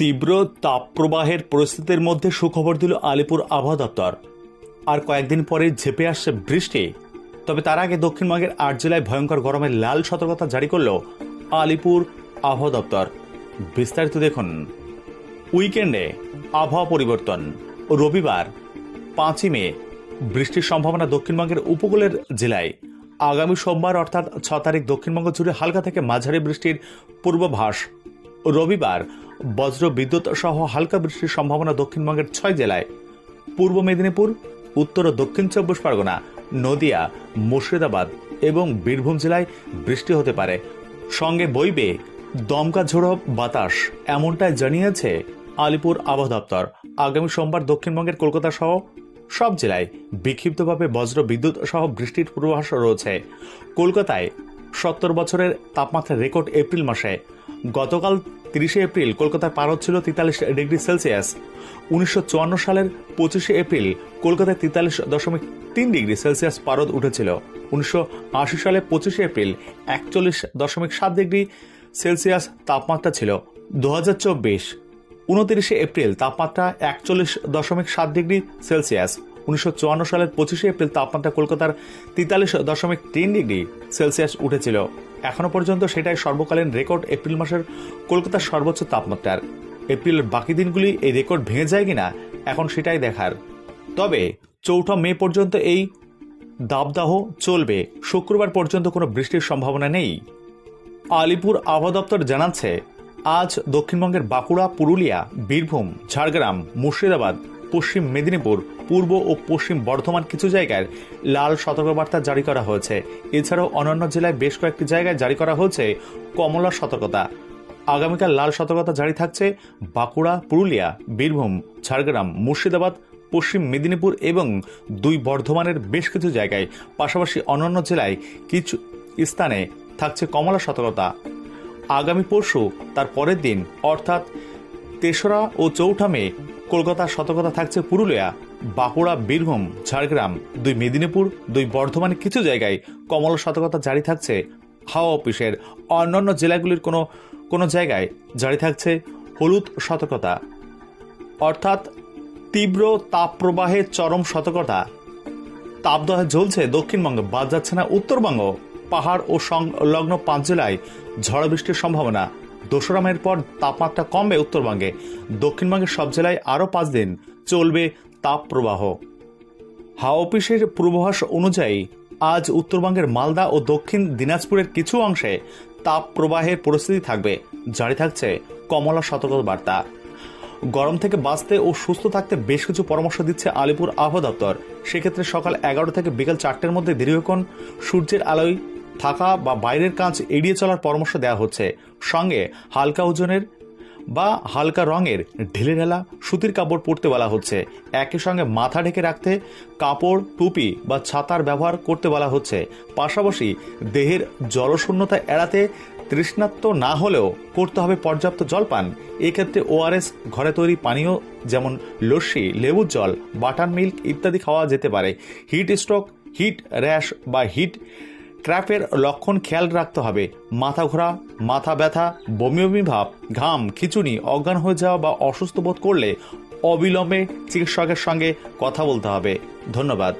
তীব্র তাপপ্রবাহের পরিস্থিতির মধ্যে সুখবর দিল আলিপুর আবহাওয়া দপ্তর। আর কয়েকদিন পরে ঝেপে আসছে বৃষ্টি। তবে তার আগে দক্ষিণবঙ্গের আট জেলায় ভয়ঙ্কর গরমের লাল সতর্কতা জারি করল আলিপুর আবহাওয়া দপ্তর। বিস্তারিত দেখুন। উইকেন্ডে আবহাওয়া পরিবর্তন। রবিবার, পাঁচই মে, বৃষ্টির সম্ভাবনা দক্ষিণবঙ্গের উপকূলের জেলায়। আগামী সোমবার অর্থাৎ ছ তারিখ দক্ষিণবঙ্গ জুড়ে হালকা থেকে মাঝারি বৃষ্টির পূর্বাভাস। রবিবার বজ্র বিদ্যুৎ সহ হালকা বৃষ্টির সম্ভাবনা দক্ষিণবঙ্গের ছয় জেলায়। পূর্ব মেদিনীপুর, উত্তর ও দক্ষিণ চব্বিশ পরগনা, নদিয়া, মুর্শিদাবাদ এবং বীরভূম জেলায় বৃষ্টি হতে পারে। সঙ্গে বইবে, দমকা ঝোড়ো বাতাস এমনটাই জানিয়েছে আলিপুর আবহাওয়া দপ্তর। আগামী সোমবার দক্ষিণবঙ্গের কলকাতা সহ সব জেলায় বিক্ষিপ্তভাবে বজ্র বিদ্যুৎ সহ বৃষ্টির পূর্বাভাস রয়েছে। কলকাতায় সত্তর বছরের তাপমাত্রা রেকর্ড এপ্রিল মাসে। গতকাল তিরিশে এপ্রিল কলকাতার পারদ ছিল তেতাল্লিশ ডিগ্রি সেলসিয়াস। উনিশশো চুয়ান্ন সালের পঁচিশে এপ্রিল কলকাতায় তেতাল্লিশ দশমিক তিন ডিগ্রি সেলসিয়াস পারদ উঠেছিল। উনিশশো আশি সালে পঁচিশে এপ্রিল একচল্লিশ দশমিক সাত ডিগ্রি সেলসিয়াস তাপমাত্রা ছিল। দু হাজার চব্বিশ উনতিরিশে এপ্রিল তাপমাত্রা একচল্লিশ দশমিক সাত ডিগ্রি সেলসিয়াস। উনিশশো চুয়ান্ন সালের পঁচিশে এপ্রিল তাপমাত্রা কলকাতার তেতাল্লিশ দশমিক তিন ডিগ্রি সেলসিয়াস উঠেছিল। এখনও পর্যন্ত সেটাই সর্বকালীন রেকর্ড এপ্রিল মাসের কলকাতার সর্বোচ্চ তাপমাত্রার। এপ্রিলের বাকি দিনগুলি এই রেকর্ড ভেঙে যায় কিনা, এখন সেটাই দেখার। তবে চৌঠা মে পর্যন্ত এই দাবদাহ চলবে। শুক্রবার পর্যন্ত কোনো বৃষ্টির সম্ভাবনা নেই। আলিপুর আবহাওয়া দপ্তর জানাচ্ছে, আজ দক্ষিণবঙ্গের বাঁকুড়া, পুরুলিয়া, বীরভূম, ঝাড়গ্রাম, মুর্শিদাবাদ পশ্চিম মেদিনীপুর, পূর্ব ও পশ্চিম বর্ধমান কিছু জায়গায় লাল সতর্কবার্তা জারি করা হয়েছে। এছাড়াও অন্যান্য জেলায় বেশ কয়েকটি জায়গায় জারি করা হয়েছে কমলা সতর্কতা। আগামীকাল লাল সতর্কতা জারি থাকছে বাঁকুড়া, পুরুলিয়া, বীরভূম, ঝাড়গ্রাম, মুর্শিদাবাদ, পশ্চিম মেদিনীপুর এবং দুই বর্ধমানের বেশ কিছু জায়গায়। পাশাপাশি অন্যান্য জেলায় কিছু স্থানে থাকছে কমলা সতর্কতা। আগামী পরশু তার পরের দিন, অর্থাৎ তেসরা ও চৌঠা মে কলকাতার সতর্কতা থাকছে পুরুলিয়া, বাঁকুড়া, বীরভূম, ঝাড়গ্রাম, দুই মেদিনীপুর, দুই বর্ধমানের কিছু জায়গায় কমলা সতর্কতা জারি থাকছে। হাওয়া অফিসের অন্যান্য জেলাগুলির কোনো কোনো জায়গায় জারি থাকছে হলুদ সতর্কতা। অর্থাৎ তীব্র তাপপ্রবাহের চরম সতর্কতা। তাপদহে জ্বলছে দক্ষিণবঙ্গ, বাদ যাচ্ছে না উত্তরবঙ্গ। পাহাড় ও সংলগ্ন পাঁচ জেলায় ঝড় বৃষ্টির সম্ভাবনা। দোসরা মের পর তাপমাত্রা কমবে উত্তরবঙ্গে। দক্ষিণবঙ্গের সব জেলায় আরও পাঁচ দিন চলবে তাপ প্রবাহ হাওয়া অফিসের পূর্বাভাস অনুযায়ী আজ উত্তরবঙ্গের মালদা ও দক্ষিণ দিনাজপুরের কিছু অংশে তাপ প্রবাহের পরিস্থিতি থাকবে, জারি থাকছে কমলা সতর্কতা বার্তা। গরম থেকে বাঁচতে ও সুস্থ থাকতে বেশ কিছু পরামর্শ দিচ্ছে আলিপুর আবহাওয়া দপ্তর। সেক্ষেত্রে সকাল এগারো থেকে বিকাল চারটের মধ্যে দীর্ঘক্ষণ সূর্যের আলোয় থাকা বা বাইরের কাজ এড়িয়ে চলার পরামর্শ দেওয়া হচ্ছে। সঙ্গে হালকা ওজনের বা হালকা রঙের ঢিলে ঢেলা সুতির কাপড় পরতে বলা হচ্ছে। একই সঙ্গে মাথা ঢেকে রাখতে কাপড়, টুপি বা ছাতার ব্যবহার করতে বলা হচ্ছে। পাশাপাশি দেহের জলশূন্যতা এড়াতে তৃষ্ণাত্ম না হলেও করতে হবে পর্যাপ্ত জলপান। এক্ষেত্রে ওআরএস ঘরে তৈরি পানীয় যেমন লস্যি, লেবুর জল, বাটার মিল্ক ইত্যাদি খাওয়া যেতে পারে। হিট স্ট্রোক, হিট র্যাশ বা হিট ক্র্যাপের লক্ষণ খেয়াল রাখতে হবে। মাথা ঘোরা, মাথা ব্যথা বমি বমি ভাব, ঘাম, খিচুনি, অজ্ঞান হয়ে যাওয়া বা অসুস্থ বোধ করলে অবিলম্বে চিকিৎসকের সঙ্গে কথা বলতে হবে। ধন্যবাদ।